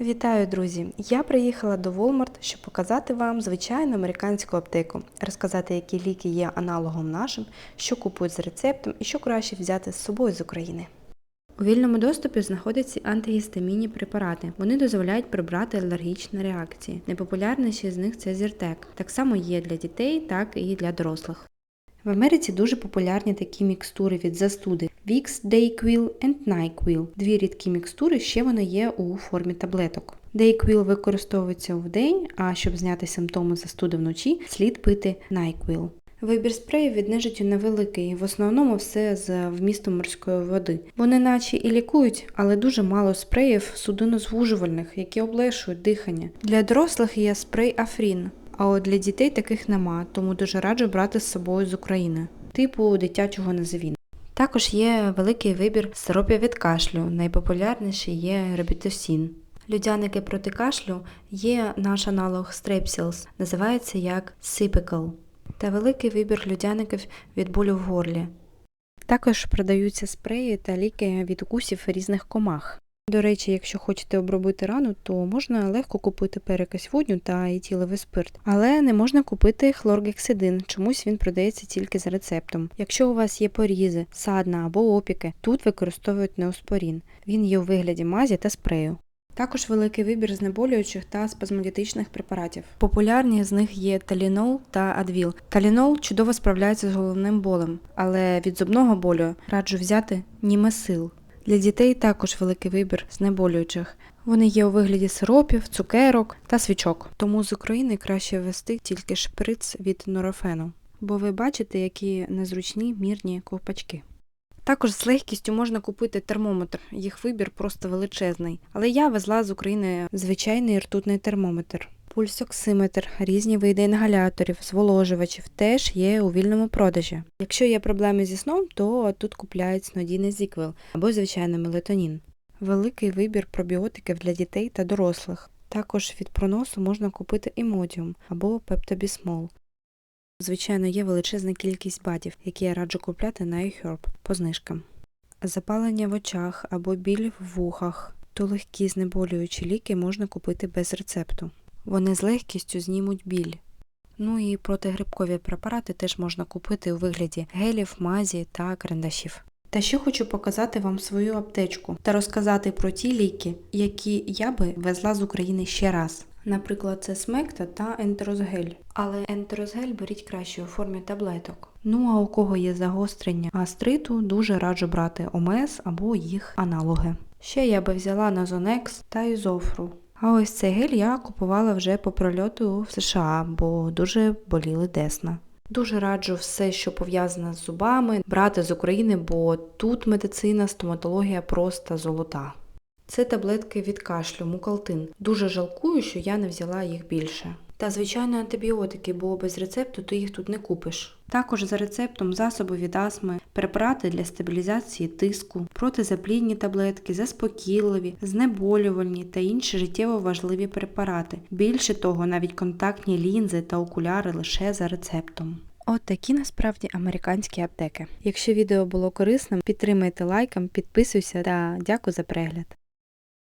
Вітаю, друзі! Я приїхала до Walmart, щоб показати вам звичайну американську аптеку, розказати, які ліки є аналогом нашим, що купують з рецептом і що краще взяти з собою з України. У вільному доступі знаходяться антигістамінні препарати. Вони дозволяють прибрати алергічні реакції. Найпопулярніші з них це Zyrtec. Так само є для дітей, так і для дорослих. В Америці дуже популярні такі мікстури від застуди Vicks Dayquil and NyQuil. Дві рідкі мікстури ще вони є у формі таблеток. Dayquil використовується вдень, а щоб зняти симптоми застуди вночі, слід пити NyQuil. Вибір спреїв від нежиттю невеликий, в основному все з вмістом морської води. Вони наче і лікують, але дуже мало спреїв судинозвужувальних, які облегшують дихання. Для дорослих є спрей Афрін, а от для дітей таких нема, тому дуже раджу брати з собою з України, типу дитячого називін. Також є великий вибір сиропів від кашлю. Найпопулярніший є ребітосін. Людяники проти кашлю є наш аналог Strepsils, називається як Сипикл. Та великий вибір людяників від болю в горлі. Також продаються спреї та ліки від укусів різних комах. До речі, якщо хочете обробити рану, то можна легко купити перекись водню та етиловий спирт, але не можна купити хлоргексидин, чомусь він продається тільки за рецептом. Якщо у вас є порізи, садна або опіки, тут використовують неоспорін. Він є у вигляді мазі та спрею. Також великий вибір знеболюючих та спазмодіатичних препаратів. Популярні з них є талінол та адвіл. Талінол чудово справляється з головним болем, але від зубного болю раджу взяти німесил. Для дітей також великий вибір знеболюючих. Вони є у вигляді сиропів, цукерок та свічок. Тому з України краще ввести тільки шприц від норофену, бо ви бачите, які незручні мірні ковпачки. Також з легкістю можна купити термометр, їх вибір просто величезний. Але я везла з України звичайний ртутний термометр. Пульсоксиметр, різні види інгаляторів, зволожувачів теж є у вільному продажі. Якщо є проблеми зі сном, то тут купляють снодійний зіквел або звичайний мелатонін. Великий вибір пробіотиків для дітей та дорослих. Також від проносу можна купити імодіум або пептобісмол. Звичайно, є величезна кількість бадів, які я раджу купляти на iHerb по знижкам. Запалення в очах або біль в вухах, то легкі знеболюючі ліки можна купити без рецепту. Вони з легкістю знімуть біль. Ну і протигрибкові препарати теж можна купити у вигляді гелів, мазі та карандашів. Та ще хочу показати вам свою аптечку та розказати про ті ліки, які я би везла з України ще раз. Наприклад, це смекта та ентерозгель. Але ентерозгель беріть краще у формі таблеток. Ну а у кого є загострення астриту, дуже раджу брати ОМС або їх аналоги. Ще я би взяла Назонекс та Ізофру. А ось цей гель я купувала вже по прольоту в США, бо дуже боліли десна. Дуже раджу все, що пов'язане з зубами, брати з України, бо тут медицина, стоматологія просто золота. Це таблетки від кашлю, мукалтин. Дуже жалкую, що я не взяла їх більше. Та звичайно антибіотики, бо без рецепту ти їх тут не купиш. Також за рецептом засоби від астми, препарати для стабілізації тиску, протизаплідні таблетки, заспокійливі, знеболювальні та інші життєво важливі препарати. Більше того, навіть контактні лінзи та окуляри лише за рецептом. От такі насправді американські аптеки. Якщо відео було корисним, підтримайте лайком, підписуйся та дякую за перегляд.